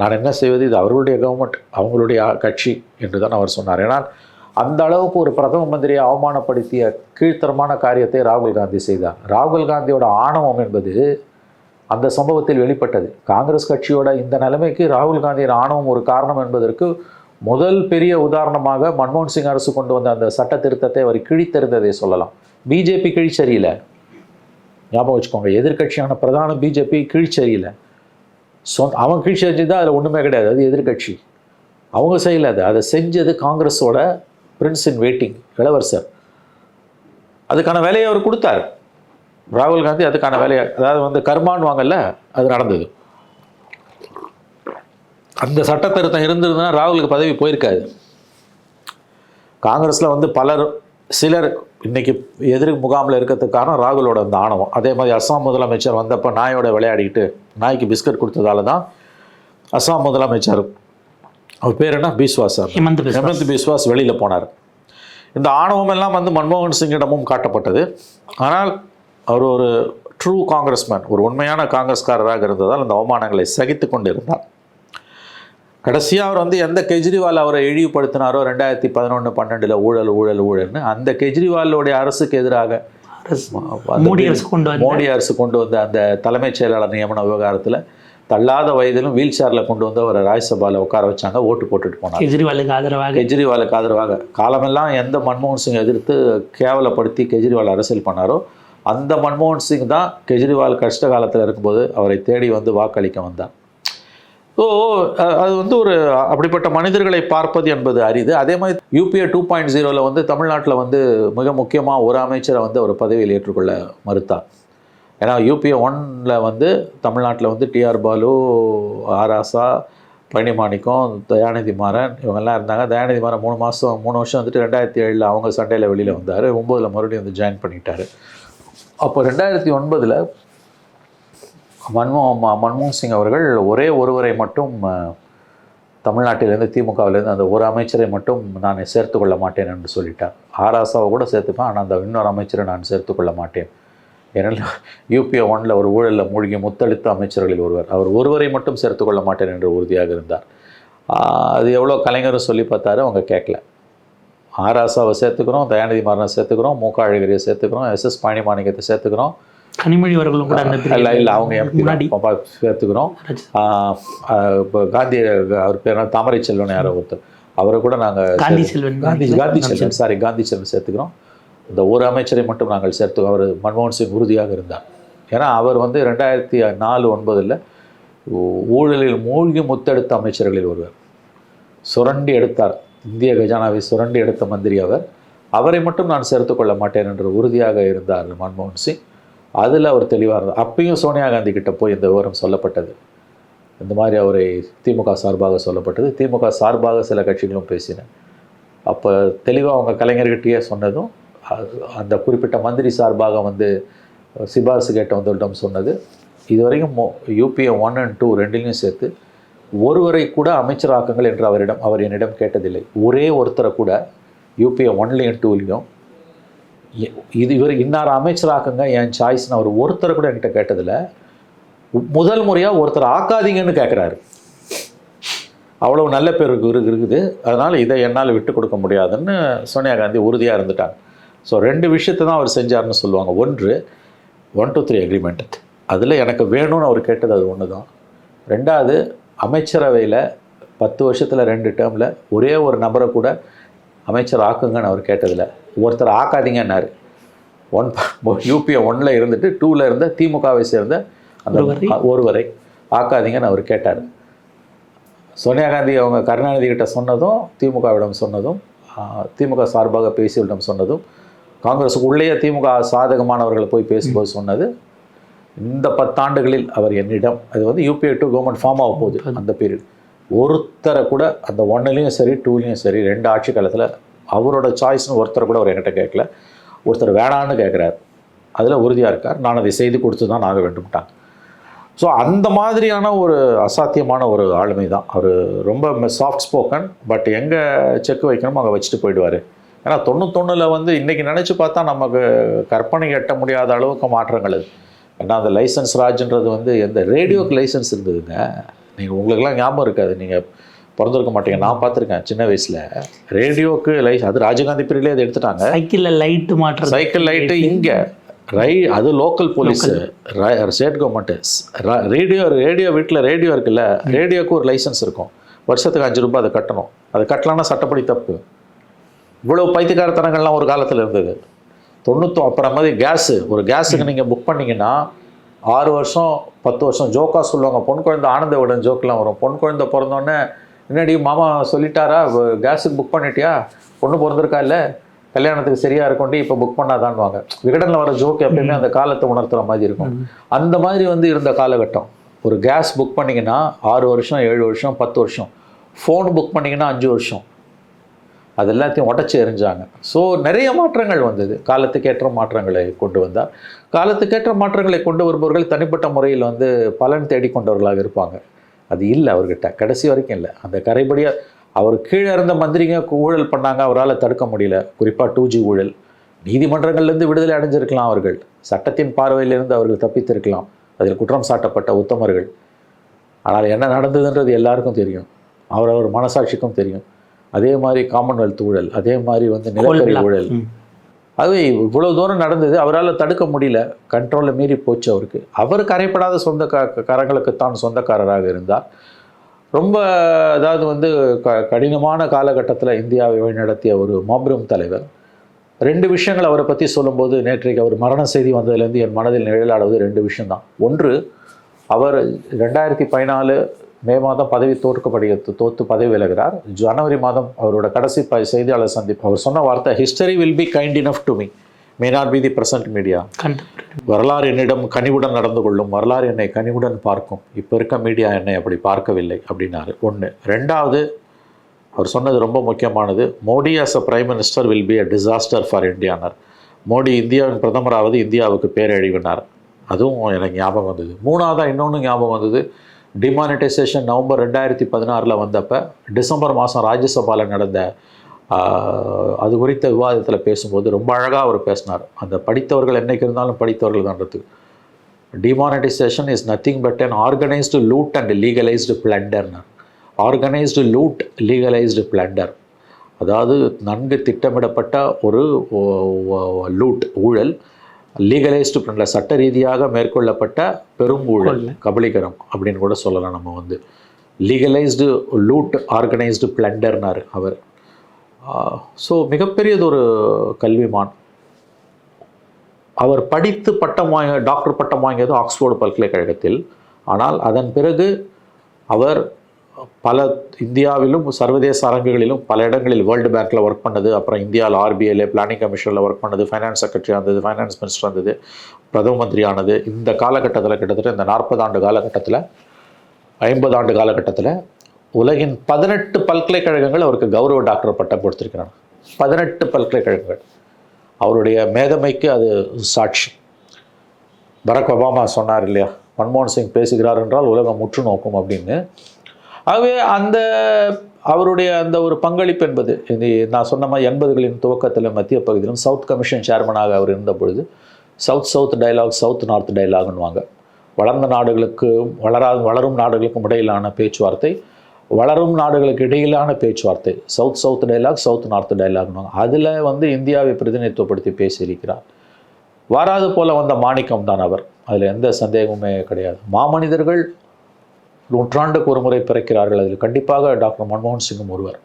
நான் என்ன செய்வது? இது அவர்களுடைய கவர்மெண்ட் அவங்களுடைய கட்சி என்று தான் அவர் சொன்னார். ஏன்னால் அந்த அளவுக்கு ஒரு பிரதம மந்திரியை அவமானப்படுத்திய கீழ்த்தரமான காரியத்தை ராகுல் காந்தி செய்தார். ராகுல் காந்தியோட ஆணவம் என்பது அந்த சம்பவத்தில் வெளிப்பட்டது. காங்கிரஸ் கட்சியோட இந்த நிலைமைக்கு ராகுல் காந்தியின் ஆணவம் ஒரு காரணம் என்பதற்கு முதல் பெரிய உதாரணமாக மன்மோகன் சிங் அரசு கொண்டு வந்த அந்த சட்ட திருத்தத்தை அவர் கிழித்தெறிந்ததை சொல்லலாம். பிஜேபி கிழிச்சறியல. ஞாபகம் வச்சுக்கோங்க எதிர்க்கட்சியான பிரதான பிஜேபி கிழிச்சறியல. சொ அவன் கீழ் தான் அதில் ஒன்றுமே கிடையாது. அது எதிர்க்கட்சி. அவங்க செய்யல அது. அதை செஞ்சது காங்கிரஸோட பிரின்ஸ் இன் வெயிட்டிங் இளவரசர் அதுக்கான வேலையை அவர் கொடுத்தார். ராகுல் காந்தி அதுக்கான வேலையை அதாவது வந்து கர்மான் வாங்கல அது நடந்தது. அந்த சட்டத்திருத்தம் இருந்திருந்ததுன்னா ராகுலுக்கு பதவி போயிருக்காது. காங்கிரஸில் வந்து பலர் சிலர் இன்னைக்கு எதிர் முகாமில் இருக்கிறதுக்கு காரணம் ராகுலோட அந்த ஆணவம். அதே மாதிரி அஸ்ஸாம் முதலமைச்சர் வந்தப்போ நாயோட விளையாடிக்கிட்டு நாய்க்கு பிஸ்கட் கொடுத்ததால தான் அஸ்ஸாம் முதலமைச்சர் அவர் பேர் என்ன? பிஸ்வாஸ் சார். ஹிமந்த் ஹெமந்த் பிஸ்வாஸ் வெளியில் போனார். இந்த ஆணவம் எல்லாம் வந்து மன்மோகன் சிங்கிடமும் காட்டப்பட்டது. ஆனால் அவர் ஒரு ட்ரூ காங்கிரஸ்மேன் ஒரு உண்மையான காங்கிரஸ்காரராக இருந்ததால் அந்த அவமானங்களை சகித்து கொண்டு இருந்தார் கடைசியாக அவர் வந்து எந்த கெஜ்ரிவால் அவரை இழிவுபடுத்தினாரோ ரெண்டாயிரத்தி பதினொன்று பன்னெண்டில் ஊழல் ஊழல் ஊழல்னு அந்த கெஜ்ரிவாலுடைய அரசுக்கு எதிராக மோடி அரசு கொண்டு வந்த மோடி அரசு கொண்டு வந்த அந்த தலைமைச் செயலாளர் நியமன விவகாரத்தில் தள்ளாத வயதிலும் வீல் சேரில் கொண்டு வந்து அவரை ராஜ்யசபாவில் உட்கார வச்சாங்க ஓட்டு போட்டுட்டு போனார் கெஜ்ரிவாலுக்கு ஆதரவாக. கெஜ்ரிவாலுக்கு ஆதரவாக. காலமெல்லாம் எந்த மன்மோகன் சிங் எதிர்த்து கேவலப்படுத்தி கெஜ்ரிவால் அரசியல் பண்ணாரோ அந்த மன்மோகன் சிங் தான் கெஜ்ரிவால் கஷ்ட காலத்தில் இருக்கும்போது அவரை தேடி வந்து வாக்களிக்க வந்தார். ஸோ அது வந்து ஒரு அப்படிப்பட்ட மனிதர்களை பார்ப்பது என்பது அரிது. அதே மாதிரி யூபிஏ டூ பாயிண்ட் ஜீரோவில் வந்து தமிழ்நாட்டில் வந்து மிக முக்கியமாக ஒரு அமைச்சரை வந்து அவர் பதவியில் ஏற்றுக்கொள்ள மறுத்தார். ஏன்னா யூபிஏ ஒன்னில் வந்து தமிழ்நாட்டில் வந்து டிஆர் பாலு ஆராசா பழனிமாணிக்கம் தயாநிதி மாறன் இவங்கெல்லாம் இருந்தாங்க. தயாநிதி மாறன் மூணு மாதம் மூணு வருஷம் வந்துட்டு ரெண்டாயிரத்தி ஏழில் அவங்க சண்டையில் வெளியில் வந்தார். ஒம்போதில் மறுபடியும் வந்து ஜாயின் பண்ணிட்டார். அப்போ ரெண்டாயிரத்தி ஒன்பதில் மன்மோ மன்மோகன் சிங் அவர்கள் ஒரே ஒருவரை மட்டும் தமிழ்நாட்டிலேருந்து திமுகவிலேருந்து அந்த ஒரு அமைச்சரை மட்டும் நான் சேர்த்து கொள்ள மாட்டேன் என்று சொல்லிட்டார். ஆராசாவை கூட சேர்த்துப்பேன் ஆனால் அந்த இன்னொரு அமைச்சரை நான் சேர்த்து கொள்ள மாட்டேன். ஏன்னா யூபிஏ ஒன்ல ஒரு ஊழலில் மூழ்கி முத்தளித்த அமைச்சர்களில் ஒருவர். அவர் ஒருவரை மட்டும் சேர்த்து கொள்ள மாட்டேன் என்று உறுதியாக இருந்தார். அது எவ்வளோ கலைஞரும் சொல்லி பார்த்தாரு அவங்க கேட்கல. ஆராசாவை சேர்த்துக்கிறோம் தயாநிதி மாறனை சேர்த்துக்கிறோம் மூக்க அழகிரியை சேர்த்துக்கிறோம் எஸ்எஸ் பாணிமாணிக்கத்தை சேர்த்துக்கிறோம் கனிமொழி அவர்களும் கூட அந்த இல்லை இல்லை அவங்க முன்னாடி சேர்த்துக்கிறோம். இப்போ காந்தி அவர் பேர்? தாமரை செல்வன் யாரோ ஒருத்தர். அவரை கூட நாங்கள் காந்தி செல்வன். காந்தி காந்தி செல்வன். சாரி காந்தி செல்வன் சேர்த்துக்கிறோம். இந்த ஒரு அமைச்சரை மட்டும் நாங்கள் சேர்த்து அவர் மன்மோகன் சிங் உறுதியாக இருந்தார். ஏன்னா அவர் வந்து ரெண்டாயிரத்தி நாலு ஒன்பதில் ஊழலில் மூழ்கி முத்தெடுத்த அமைச்சர்களில் ஒருவர். சுரண்டி எடுத்தார். இந்திய கஜானாவை சுரண்டி எடுத்த மந்திரி அவர். அவரை மட்டும் நான் சேர்த்து கொள்ள மாட்டேன் என்று உறுதியாக இருந்தார் மன்மோகன் சிங். அதில் அவர் தெளிவாக இருந்தார். அப்பயும் சோனியா காந்தி கிட்ட போய் இந்த விவரம் சொல்லப்பட்டது. இந்த மாதிரி அவரை திமுக சார்பாக சொல்லப்பட்டது. திமுக சார்பாக சில கட்சிகளும் பேசின. அப்போ தெளிவாக அவங்க கலைஞர்கிட்டயே சொன்னதும் அந்த குறிப்பிட்ட மந்திரி சார்பாக வந்து சிபாரிசு கேட்டவர்களிடம் சொன்னது. இதுவரைக்கும் யூபிஏ ஒன் அண்ட் டூ ரெண்டிலையும் சேர்த்து ஒருவரை கூட அமைச்சராக்குங்கள் என்று அவரிடம் அவர் என்னிடம் கேட்டதில்லை. ஒரே ஒருத்தரை கூட யூபிஏ ஒன்லேயும் டூலையும் இது இவர் இன்னார் அமைச்சராக்குங்க? என் சாய்ஸ்னு அவர் ஒருத்தரை கூட என்கிட்ட கேட்டதில்லை. முதல் முறையாக ஒருத்தர் ஆக்காதீங்கன்னு கேட்குறாரு அவ்வளவு நல்ல பேர் இருக்குது. அதனால் இதை என்னால் விட்டு கொடுக்க முடியாதுன்னு சோனியா காந்தி உறுதியாக இருந்துட்டாங்க. ஸோ ரெண்டு விஷயத்தை தான் அவர் செஞ்சார்னு சொல்லுவாங்க. ஒன்று ஒன் டூ த்ரீ அக்ரிமெண்ட் அதில் எனக்கு வேணும்னு அவர் கேட்டது அது ஒன்று தான் ரெண்டாவது அமைச்சரவையில் பத்து வருஷத்தில் ரெண்டு டேர்மில் ஒரே ஒரு நபரை கூட அமைச்சர் ஆக்குங்கன்னு அவர் கேட்டதில்ல. ஒருத்தர் ஆக்காதீங்கன்னாரு. ஒன் யூபிஏ ஒன்னில் இருந்துட்டு டூவில் இருந்த திமுகவை சேர்ந்த அந்த ஒருவரை? ஒருவரை ஆக்காதீங்கன்னு அவர் கேட்டார். சோனியா காந்தி அவங்க கருணாநிதி கிட்ட சொன்னதும் திமுகவிடம் சொன்னதும் திமுக சார்பாக பேசியவரிடம் சொன்னதும் காங்கிரஸுக்கு உள்ளேயே திமுக சாதகமானவர்கள் போய் பேசும்போது சொன்னது இந்த பத்தாண்டுகளில் அவர் என்னிடம் அது வந்து யூபிஐ டூ கவர்மெண்ட் ஃபார்ம் ஆக போகுது அந்த பீரியட் ஒருத்தரை கூட அந்த ஒன்னுலேயும் சரி டூலேயும் சரி ரெண்டு ஆட்சி காலத்தில் அவரோட சாய்ஸ்னு ஒருத்தரை கூட அவர் என்கிட்ட கேட்கல. ஒருத்தர் வேணான்னு கேட்குறாரு. அதில் உறுதியாக இருக்கார். நான் அதை செய்து கொடுத்து தான் ஆக வேண்டும்ட்டாங்க. ஸோ அந்த மாதிரியான ஒரு அசாத்தியமான ஒரு ஆளுமை தான். அவர் ரொம்ப சாஃப்ட் ஸ்போக்கன் பட் எங்கே செக் வைக்கணுமோ அங்கே வச்சுட்டு போயிடுவார். ஏன்னா தொண்ணூத்தொன்னில் வந்து இன்றைக்கி நினச்சி பார்த்தா நமக்கு கற்பனை எட்ட முடியாத அளவுக்கு மாற்றங்கள் அது. ஏன்னா அந்த லைசன்ஸ் ராஜ்ன்றது வந்து எந்த ரேடியோக்கு லைசன்ஸ் இருந்ததுங்க. நீங்கள் உங்களுக்கெல்லாம் ஞாபகம் இருக்காது. நீங்கள் பிறந்திருக்க மாட்டீங்க. நான் பார்த்துருக்கேன் சின்ன வயசில். ரேடியோக்கு லைஸ் அது ராஜீவ்காந்தி பீரியட்லேயே அதை எடுத்துட்டாங்க. சைக்கிள்ல லைட் மாற்றது சைக்கிள் லைட்டு இங்கே. ரை அது local police state government radio radio வீட்டில் ரேடியோ இருக்குல்ல. ரேடியோக்கு ஒரு லைசன்ஸ் இருக்கும். வருஷத்துக்கு அஞ்சு ரூபாய் அதை கட்டணும். அது கட்டலான்னா சட்டப்படி தப்பு. இவ்வளோ பைத்தியக்காரத்தனங்கள்லாம் ஒரு காலத்தில் இருந்தது. தொண்ணூத்தோ அப்புறம் மாதிரி கேஸு ஒரு கேஸுக்கு நீங்கள் புக் பண்ணீங்கன்னா ஆறு வருஷம் பத்து வருஷம் ஜோக்காக சொல்லுவாங்க. பொன் குழந்தை ஆனந்த விடன் ஜோக்கெலாம் வரும். பொன் குழந்தை பிறந்தோடனே என்னடி மாமா சொல்லிட்டாரா? கேஸுக்கு புக் பண்ணிட்டியா? பொண்ணு பிறந்திருக்கா இல்லை? கல்யாணத்துக்கு சரியா இருக்கும்டி இப்போ புக் பண்ணாதான்வாங்க விகடனில் வர ஜோக் எப்பயுமே அந்த காலத்தை உணர்த்துற மாதிரி இருக்கும். அந்த மாதிரி வந்து இருந்த காலகட்டம். ஒரு கேஸ் புக் பண்ணிங்கன்னா ஆறு வருஷம் ஏழு வருஷம் பத்து வருஷம். ஃபோன் புக் பண்ணிங்கன்னா அஞ்சு வருஷம். அது எல்லாத்தையும் உடச்சி எறிஞ்சாங்க. ஸோ நிறைய மாற்றங்கள் வந்தது. காலத்துக்கேற்ற மாற்றங்களை கொண்டு வந்தார். காலத்துக்கேற்ற மாற்றங்களை கொண்டு வருபவர்கள் தனிப்பட்ட முறையில் வந்து பலன் தேடிக்கொண்டவர்களாக இருப்பாங்க. அது இல்லை அவர்கிட்ட. கடைசி வரைக்கும் இல்லை. அந்த கரைபடியாக அவர் கீழே இருந்த மந்திரிங்க ஊழல் பண்ணாங்க அவரால் தடுக்க முடியல. குறிப்பாக டூ ஜி ஊழல். நீதிமன்றங்கள்லேருந்து விடுதலை அடைஞ்சிருக்கலாம் அவர்கள். சட்டத்தின் பார்வையிலிருந்து அவர்கள் தப்பித்திருக்கலாம். அதில் குற்றம் சாட்டப்பட்ட உத்தமர்கள். ஆனால் என்ன நடந்ததுன்றது எல்லாருக்கும் தெரியும். அவரவர் மனசாட்சிக்கும் தெரியும். அதே மாதிரி காமன்வெல்த் ஊழல் அதே மாதிரி வந்து நிலக்கரி ஊழல். ம். அது இவ்வளோ தூரம் நடந்தது அவரால் தடுக்க முடியல. கண்ட்ரோலில் மீறி போச்சு அவருக்கு. அவர் கரைப்படாத சொந்த க கரங்களுக்குத்தான் சொந்தக்காரராக இருந்தார். ரொம்ப அதாவது வந்து க கடினமான காலகட்டத்தில் இந்தியாவை வழிநடத்திய ஒரு மாபெரும் தலைவர். ரெண்டு விஷயங்கள் அவரை பற்றி சொல்லும்போது நேற்றைக்கு அவர் மரண செய்தி வந்ததுலேருந்து என் மனதில் நிழலாடுவது ரெண்டு விஷயம்தான். ஒன்று அவர் ரெண்டாயிரத்தி பதினாலு மே மாதம் பதவி தோற்கப்படுகிறது தோத்து பதவி விலகிறார். ஜனவரி மாதம் அவரோட கடைசி ப செய்தியாளர் சந்திப்பு. அவர் சொன்ன வார்த்தை history will be kind enough to me may not be the present media வரலாறு என்னிடம் கனிவுடன் நடந்து கொள்ளும். வரலாறு என்னை கனிவுடன் பார்க்கும். இப்போ இருக்க மீடியா என்னை அப்படி பார்க்கவில்லை அப்படின்னாரு. ஒன்று ரெண்டாவது அவர் சொன்னது ரொம்ப முக்கியமானது. Modi as a prime minister will be a disaster for இந்தியானார் Modi இந்தியாவின் பிரதமராவது இந்தியாவுக்கு பேரழிவினார். அதுவும் எனக்கு ஞாபகம் வந்தது. மூணாவதாக இன்னொன்று ஞாபகம் வந்தது. டிமானிட்டைசேஷன் நவம்பர் ரெண்டாயிரத்தி பதினாறில் வந்தப்போ டிசம்பர் மாதம் ராஜ்யசபாவில் நடந்த அது குறித்த விவாதத்தில் பேசும்போது ரொம்ப அழகாக அவர் பேசினார். அந்த படித்தவர்கள் என்னைக்கு இருந்தாலும் படித்தவர்கள் தான்றது demonetisation is nothing but an organised loot and legalised பிளண்டர்னர் organised loot legalised plunder அதாவது நன்கு திட்டமிடப்பட்ட ஒரு லூட் ஊழல் லீகலைஸ்டு பிளண்டர் சட்ட ரீதியாக மேற்கொள்ளப்பட்ட பெரும் ஊழல் கபலீகரம் அப்படின்னு கூட சொல்லலாம் நம்ம வந்து. லீகலைஸ்டு லூட் ஆர்கனைஸ்டு பிளண்டர்னார் அவர். ஸோ மிகப்பெரியது ஒரு கல்விமான். அவர் படித்து பட்டம் வாங்க டாக்டர் பட்டம் வாங்கியது ஆக்ஸ்போர்டு பல்கலைக்கழகத்தில். ஆனால் அதன் பிறகு அவர் பல இந்தியாவிலும் சர்வதேச அரங்குகளிலும் பல இடங்களில் வேர்ல்டு பேங்க்கில் ஒர்க் பண்ணது. அப்புறம் இந்தியாவில் ஆர்பிஐல பிளானிங் கமிஷனில் ஒர்க் பண்ணது. ஃபைனான்ஸ் செக்ரட்டரி இருந்தது ஃபைனான்ஸ் மினிஸ்டர் இருந்தது பிரதம மந்திரி ஆனது. இந்த காலகட்டத்தில் கிட்டத்தட்ட இந்த நாற்பது ஆண்டு காலகட்டத்தில் ஐம்பது ஆண்டு காலகட்டத்தில் உலகின் பதினெட்டு பல்கலைக்கழகங்கள் அவருக்கு கௌரவ டாக்டர் பட்டம் கொடுத்துருக்கிறாங்க. பதினெட்டு பல்கலைக்கழகங்கள். அவருடைய மேதமைக்கு அது சாட்சி. பராக் ஒபாமா சொன்னார் இல்லையா? மன்மோகன் சிங் பேசுகிறார் என்றால் உலகம் முற்று நோக்கும் அப்படின்னு. ஆகவே அந்த அவருடைய அந்த ஒரு பங்களிப்பு என்பது இது நான் சொன்ன மாதிரி எண்பதுகளின் துவக்கத்தில் மத்திய பகுதியிலும் சவுத் கமிஷன் சேர்மனாக அவர் இருந்த பொழுது south south dialogue south north டயலாக்னுவாங்க வளர்ந்த நாடுகளுக்கு வளரா வளரும் நாடுகளுக்கும் இடையிலான பேச்சுவார்த்தை வளரும் நாடுகளுக்கு இடையிலான பேச்சுவார்த்தை south south dialogue south north டயலாக்னுவாங்க அதில் வந்து இந்தியாவை பிரதிநிதித்துவப்படுத்தி பேசியிருக்கிறார். வாராது போல வந்த மாணிக்கம் தான் அவர். அதில் எந்த சந்தேகமுமே கிடையாது. மாமனிதர்கள் நூற்றாண்டுக்கு ஒரு முறை பிறக்கிறார்கள் அதில். கண்டிப்பாக டாக்டர் மன்மோகன் சிங்கும் ஒருவர்.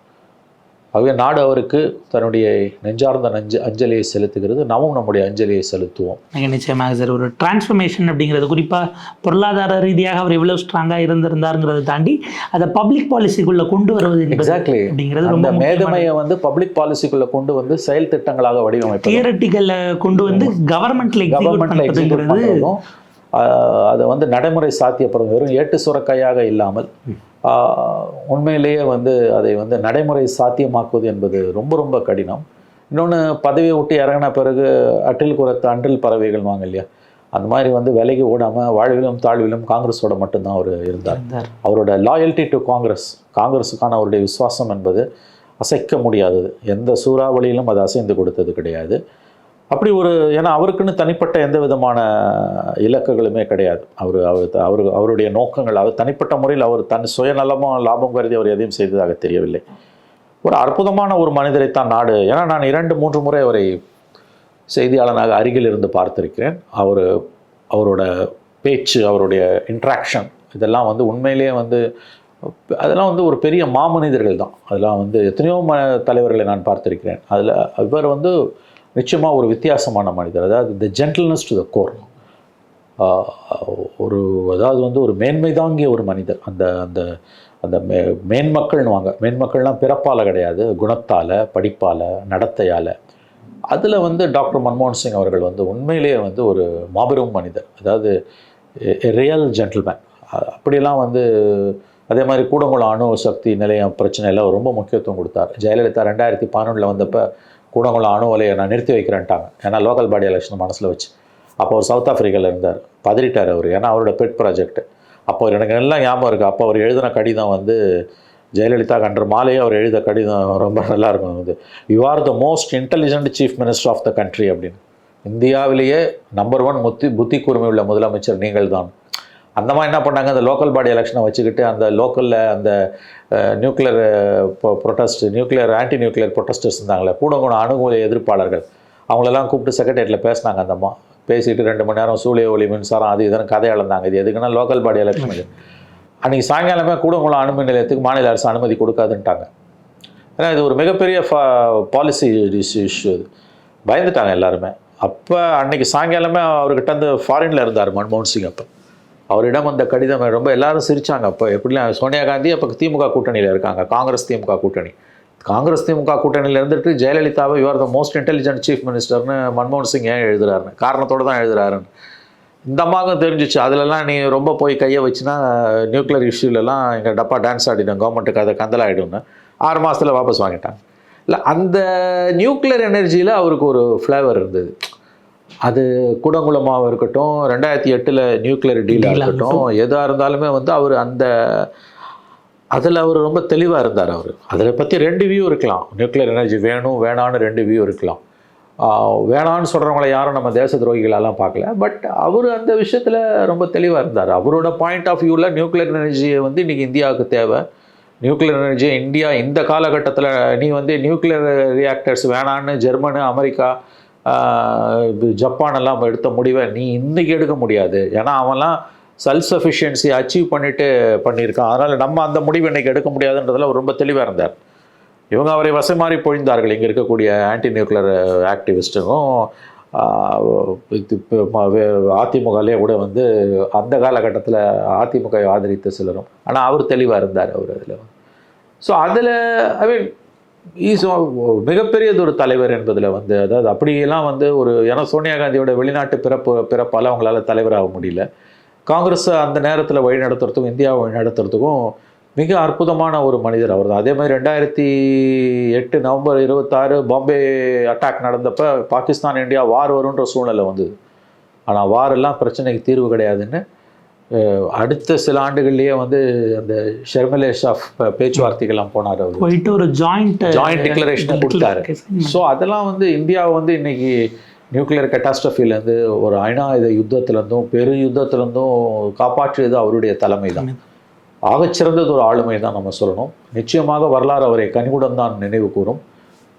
ஆகவே நாடு அவருக்கு தன்னுடைய நெஞ்சார்ந்த நஞ்ச அஞ்சலியை செலுத்துகிறது. நாமும் நம்முடைய அஞ்சலியை செலுத்துவோம். மிக நிச்சயமாக சார் ஒரு டிரான்ஸ்ஃபர்மேஷன் அப்படிங்கிறது குறிப்பாக பொருளாதார ரீதியாக அவர் எவ்வளவு ஸ்ட்ராங்காக இருந்திருந்தாருங்கிறதை தாண்டி அதை பப்ளிக் பாலிசிக்குள்ளே கொண்டு வருவது எக்ஸாக்ட்லி அப்படிங்கிறது ரொம்ப மேதமையை வந்து பப்ளிக் பாலிசிக்குள்ள கொண்டு வந்து செயல் திட்டங்களாக வடிவமைப்பது தியரட்டிக்கல்ல கொண்டு வந்து கவர்மெண்ட்ல கவர்மெண்ட்ல அதை வந்து நடைமுறை சாத்தியப்படும். வெறும் ஏட்டு சுரக்கையாக இல்லாமல் உண்மையிலேயே வந்து அதை வந்து நடைமுறை சாத்தியமாக்குவது என்பது ரொம்ப ரொம்ப கடினம். இன்னொன்று பதவியை விட்டு இறங்கின பிறகு அட்டில் குரத்து அன்றில் பறவைகள் வாங்க இல்லையா அந்த மாதிரி வந்து விலைக்கு ஓடாமல் வாழ்விலும் தாழ்விலும் காங்கிரஸோட மட்டும்தான் அவர் இருந்தார். இருந்தார். அவரோட லாயல்ட்டி டு காங்கிரஸ் காங்கிரஸுக்கான அவருடைய விசுவாசம் என்பது அசைக்க முடியாதது. எந்த சூறாவளியிலும் அது அசைந்து கொடுத்தது கிடையாது. அப்படி ஒரு ஏன்னா அவருக்குன்னு தனிப்பட்ட எந்த விதமான இலக்குகளுமே கிடையாது. அவர் அவர் அவர் அவருடைய நோக்கங்கள் அவர் தனிப்பட்ட முறையில் அவர் தன் சுயநலமும் லாபம் கருதி அவர் எதையும் செய்ததாக தெரியவில்லை. ஒரு அற்புதமான ஒரு மனிதரைத்தான் நாடு ஏன்னா நான் இரண்டு மூன்று முறை அவரை செய்தியாளனாக அருகில் இருந்து பார்த்திருக்கிறேன். அவர் அவரோட பேச்சு அவருடைய இன்ட்ராக்ஷன் இதெல்லாம் வந்து உண்மையிலேயே வந்து அதெல்லாம் வந்து ஒரு பெரிய மாமனிதர்கள் தான். அதெல்லாம் வந்து எத்தனையோ ம தலைவர்களை நான் பார்த்திருக்கிறேன். அதில் இவர் வந்து நிச்சயமாக ஒரு வித்தியாசமான மனிதர். அதாவது the gentleness to the core ஒரு அதாவது வந்து ஒரு மேன்மை தாங்கிய ஒரு மனிதர். அந்த அந்த அந்த மே மேன்மக்கள்னுவாங்க மேன்மக்கள்லாம் பிறப்பால் கிடையாது. குணத்தால் படிப்பால் நடத்தையால். அதில் வந்து டாக்டர் மன்மோகன் சிங் அவர்கள் வந்து உண்மையிலேயே வந்து ஒரு மாபெரும் மனிதர். அதாவது ரியல் ஜென்டில்மேன் அப்படிலாம் வந்து அதே மாதிரி கூடங்குளம் அணு சக்தி நிலையம் பிரச்சனையில் ரொம்ப முக்கியத்துவம் கொடுத்தார். ஜெயலலிதா ரெண்டாயிரத்தி பதினொன்றில் வந்தப்போ கூடங்குளம் அணு உலையை நான் நிறுத்தி வைக்கிறேன்ட்டாங்க. ஏன்னா லோக்கல் பாடி எலெக்ஷன் மனசில் வச்சு. அப்போ அவர் சவுத் ஆஃப்ரிக்காவில் இருந்தார். பதறிட்டார் அவர். ஏன்னா அவரோட பெட் ப்ராஜெக்ட் அப்போ எனக்கு எல்லாம் ஞாபகம் இருக்குது அப்போ அவர் எழுதின கடிதம் வந்து ஜெயலலிதா கன்ற மாலையே அவர் எழுத கடிதம் ரொம்ப நல்லா இருக்கும். வந்து you are the most intelligent chief minister of the country அப்படின்னு. இந்தியாவிலேயே நம்பர் ஒன் முத்தி புத்தி கூர்மை உள்ள முதலமைச்சர் நீங்கள் தான் அந்த மாதிரி என்ன பண்ணாங்க? அந்த லோக்கல் பாடி எலெக்ஷனை வச்சுக்கிட்டு அந்த லோக்கலில் அந்த nuclear protest nuclear anti nuclear protesters இருந்தாங்களே கூட கூட அணுகுமுறை எதிர்ப்பாளர்கள் அவங்களெல்லாம் கூப்பிட்டு செக்ரட்டேரியட்டில் பேசினாங்க அந்த அம்மா. பேசிட்டு ரெண்டு மணி நேரம் சூழிய ஒளி மின்சாரம் அது இதுன்னு கதை இழந்தாங்க இது எதுக்குன்னா லோக்கல் பாடி எலெக்ஷனுக்கு அன்றைக்கி சாயங்காலமே கூடங்குளம் அணுமின் நிலையத்துக்கு மாநில அரசு அனுமதி கொடுக்காதுன்ட்டாங்க. ஏன்னா இது ஒரு மிகப்பெரிய பாலிசி இஷ்யூ இது பயந்துட்டாங்க எல்லாருமே. அப்போ அன்னைக்கு சாயங்காலமே அவர்கிட்ட வந்து ஃபாரினில் இருந்தார் மன்மோகன் சிங் அப்போ. அவரிடம் அந்த கடிதம் ரொம்ப எல்லாரும் சிரித்தாங்க அப்போ எப்படிலாம் சோனியா காந்தி அப்போ திமுக கூட்டணியில் இருக்காங்க. காங்கிரஸ் திமுக கூட்டணி. காங்கிரஸ் திமுக கூட்டணியில் இருந்துட்டு ஜெயலலிதாவை your the most intelligent chief மினிஸ்டர்னு மன்மோகன் சிங் ஏன் எழுதுறாருன்னு காரணத்தோடு தான் எழுதுறாருன்னு. இந்த அம்மாவுக்கும் தெரிஞ்சிச்சு. அதுலலாம் நீ ரொம்ப போய் கையை வச்சுனா நியூக்ளியர் இஷ்யூலலாம் எங்கள் டப்பா டான்ஸ் ஆடிடும் கவர்மெண்ட்டுக்கு அதை கந்தலாகிடும்னு ஆறு மாதத்தில் வாபஸ் வாங்கிட்டாங்க. இல்லை அந்த நியூக்ளியர் எனர்ஜியில் அவருக்கு ஒரு ஃப்ளேவர் இருந்தது. அது கூடங்குளமாக இருக்கட்டும் ரெண்டாயிரத்தி எட்டில் நியூக்ளியர் டீலாக இருக்கட்டும் எதாக இருந்தாலுமே வந்து அவர் அந்த அதில் அவர் ரொம்ப தெளிவாக இருந்தார் அவர். அதில் பற்றி ரெண்டு வியூ இருக்கலாம். நியூக்ளியர் எனர்ஜி வேணும் வேணான்னு ரெண்டு வியூ இருக்கலாம். வேணான்னு சொல்கிறவங்கள யாரும் நம்ம தேச துரோகிகளெல்லாம் பார்க்கல. பட் அவர் அந்த விஷயத்தில் ரொம்ப தெளிவாக இருந்தார். அவரோட பாயிண்ட் ஆஃப் வியூவில் நியூக்ளியர் எனர்ஜியை வந்து இன்றைக்கி இந்தியாவுக்கு தேவை. நியூக்ளியர் எனர்ஜியை இந்தியா இந்த காலகட்டத்தில் நீ வந்து நியூக்ளியர் ரியாக்டர்ஸ் வேணான்னு ஜெர்மனு அமெரிக்கா இது ஜப்பானெல்லாம் எடுத்த முடிவை நீ இன்றைக்கி எடுக்க முடியாது. ஏன்னா அவன்லாம் செல்ஃப் சஃபிஷியன்சி அச்சீவ் பண்ணிட்டு பண்ணியிருக்கான். அதனால் நம்ம அந்த முடிவு இன்றைக்கி எடுக்க முடியாதுன்றதில் அவர் ரொம்ப தெளிவாக இருந்தார். இவங்க அவரை வசமாறி பொழிந்தார்கள். இங்கே இருக்கக்கூடிய ஆன்டி நியூக்ளியர் ஆக்டிவிஸ்ட்டுக்கும் அதிமுகலே கூட வந்து அந்த காலகட்டத்தில் அதிமுக ஆதரித்த சிலரும். ஆனால் அவர் தெளிவாக இருந்தார் அவர் அதில். ஸோ அதில் ஐ மீன் ஈஸ் மிகப்பெரியது ஒரு தலைவர் என்பதில் வந்து அதாவது அப்படியெல்லாம் வந்து ஒரு ஏன்னா சோனியா காந்தியோட வெளிநாட்டு பிறப்பு பிறப்பால் அவங்களால தலைவராக முடியல. காங்கிரஸ் அந்த நேரத்தில் வழிநடத்துறதுக்கும் இந்தியாவை வழிநடத்துறதுக்கும் மிக அற்புதமான ஒரு மனிதர் அவர் தான் அதே மாதிரி ரெண்டாயிரத்தி எட்டு நவம்பர் இருபத்தாறு பாம்பே அட்டாக் நடந்தப்போ பாகிஸ்தான் இந்தியா வார் வருன்ற சூழ்நிலை வந்தது. ஆனால் வாரெல்லாம் பிரச்சனைக்கு தீர்வு கிடையாதுன்னு அடுத்த சில ஆண்டுகள்லேயே வந்து அந்த ஷெர்மலேஷ் ஆஃப் பேச்சுவார்த்தைகள்லாம் போனார் அவர். போயிட்டு ஒரு ஜாயிண்ட் ஜாயிண்ட் டிக்ளரேஷன் கொடுத்தாரு. ஸோ அதெல்லாம் வந்து இந்தியாவை வந்து இன்னைக்கு நியூக்ளியர் கட்டாஸ்ட்ரஃபிலேருந்து ஒரு ஐநாயுத யுத்தத்துலேருந்தும் பெரு யுத்தத்துலேருந்தும் காப்பாற்றியது அவருடைய தலைமை தான் ஆகச்சிறந்தது ஒரு ஆளுமை தான் நம்ம சொல்லணும். நிச்சயமாக வரலாறு அவரை கனிவுடன் தான் நினைவு கூறும்.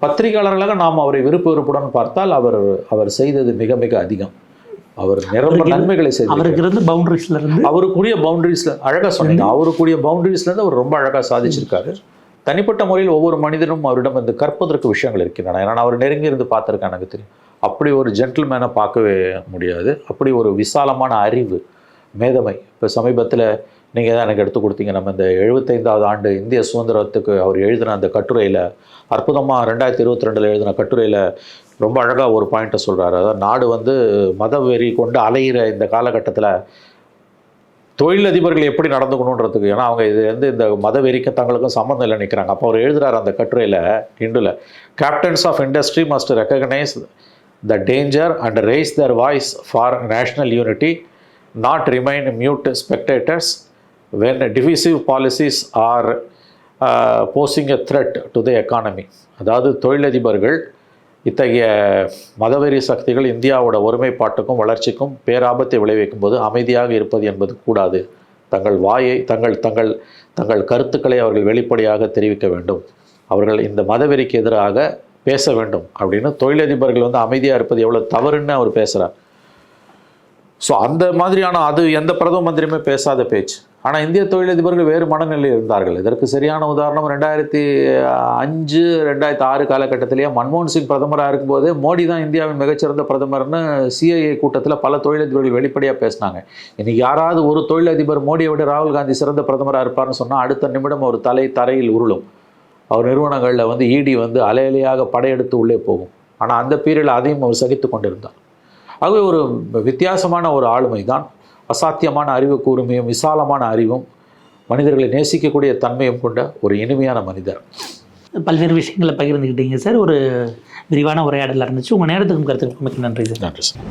பத்திரிகையாளர்களாக நாம் அவரை விருப்ப விருப்புடன் பார்த்தால் அவர் அவர் செய்தது மிக மிக அதிகம். அவர் நிரம்ப நன்மைகளை செய்தார் அவருக்கு இருந்த பவுண்டரிஸ்ல இருந்து அவருக்குரிய பவுண்டரிஸ்ல அழகா சொன்னீங்க அவருக்குரிய பவுண்டரிஸ்ல இருந்து அவர் ரொம்ப அழகா சாதிச்சிருக்காரு. தனிப்பட்ட முறையில் ஒவ்வொரு மனிதனும் அவரிடம் வந்து கற்பதற்கு விஷயங்கள் இருக்கின்றன. ஏன்னா நான் அவர் நெருங்கி இருந்து பார்த்துருக்கேன் எனக்கு தெரியும். அப்படி ஒரு ஜென்டில்மேனை பார்க்கவே முடியாது. அப்படி ஒரு விசாலமான அறிவு மேதமை. இப்போ சமீபத்தில் நீங்கள் தான் எனக்கு எடுத்து கொடுத்தீங்க. நம்ம இந்த எழுபத்தைந்தாவது ஆண்டு இந்திய சுதந்திரத்துக்கு அவர் எழுதின அந்த கட்டுரையில் அற்புதமாக ரெண்டாயிரத்தி இருபத்தி ரெண்டில் எழுதின கட்டுரையில் ரொம்ப அழகாக ஒரு பாயிண்ட்டை சொல்கிறாரு அதாவது நாடு வந்து மதவெறி கொண்டு அலையிற இந்த காலகட்டத்தில் தொழிலதிபர்கள் எப்படி நடந்துக்கணுன்றதுக்கு ஏன்னா அவங்க இது வந்து இந்த மதவெறிக்கும் தங்களுக்கும் சம்மந்தம் இல்லை நிற்கிறாங்க அப்போ அவர் எழுதுறாரு அந்த கட்டுரையில் இண்டுல captains of industry must recognise the danger and raise their voice for national unity not remain mute spectators when divisive policies are posing a threat to the economy அதாவது தொழிலதிபர்கள் இத்தகைய மதவெறி சக்திகள் இந்தியாவோட ஒருமைப்பாட்டுக்கும் வளர்ச்சிக்கும் பேராபத்தை விளைவிக்கும் போது அமைதியாக இருப்பது என்பது கூடாது. தங்கள் வாயை தங்கள் தங்கள் தங்கள் கருத்துக்களை அவர்கள் வெளிப்படையாக தெரிவிக்க வேண்டும். அவர்கள் இந்த மதவெறிக்கு எதிராக பேச வேண்டும் அப்படின்னு தொழிலதிபர்கள் வந்து அமைதியாக இருப்பது எவ்வளோ தவறுன்னு அவர் பேசுகிறார் ஸோ அந்த மாதிரியான அது எந்த பிரதம மந்திரியுமே பேசாத பேச்சு. ஆனால் இந்திய தொழிலதிபர்கள் வேறு மனநிலையில் இருந்தார்கள். இதற்கு சரியான உதாரணம் ரெண்டாயிரத்தி அஞ்சு ரெண்டாயிரத்தி ஆறு காலகட்டத்திலேயே மன்மோகன் சிங் பிரதமராக இருக்கும்போது மோடி தான் இந்தியாவின் மிகச்சிறந்த பிரதமர்னு சிஐஏ கூட்டத்தில் பல தொழிலதிபர்கள் வெளிப்படையாக பேசினாங்க. இன்னைக்கு யாராவது ஒரு தொழிலதிபர் மோடியை விட ராகுல் காந்தி சிறந்த பிரதமராக இருப்பார்னு சொன்னால் அடுத்த நிமிடம் ஒரு தலை தரையில் உருளும். அவர் நிறுவனங்களில் வந்து இடி வந்து அலையலையாக படையெடுத்து உள்ளே போகும். ஆனால் அந்த பீரியடில் அதையும் அவர் சகித்து கொண்டிருந்தார். ஆகவே ஒரு வித்தியாசமான ஒரு ஆளுமை தான் அசாத்தியமான அறிவு கூர்மையும் விசாலமான அறிவும் மனிதர்களை நேசிக்கக்கூடிய தன்மையும் கொண்ட ஒரு இனிமையான மனிதர். பல்வேறு விஷயங்களை பகிர்ந்துக்கிட்டீங்க சார். ஒரு விரிவான உரையாடலாக இருந்துச்சு. உங்கள் நேரத்துக்கும் கருத்துக்கும் மிக்க நன்றி சார். நன்றி சார்.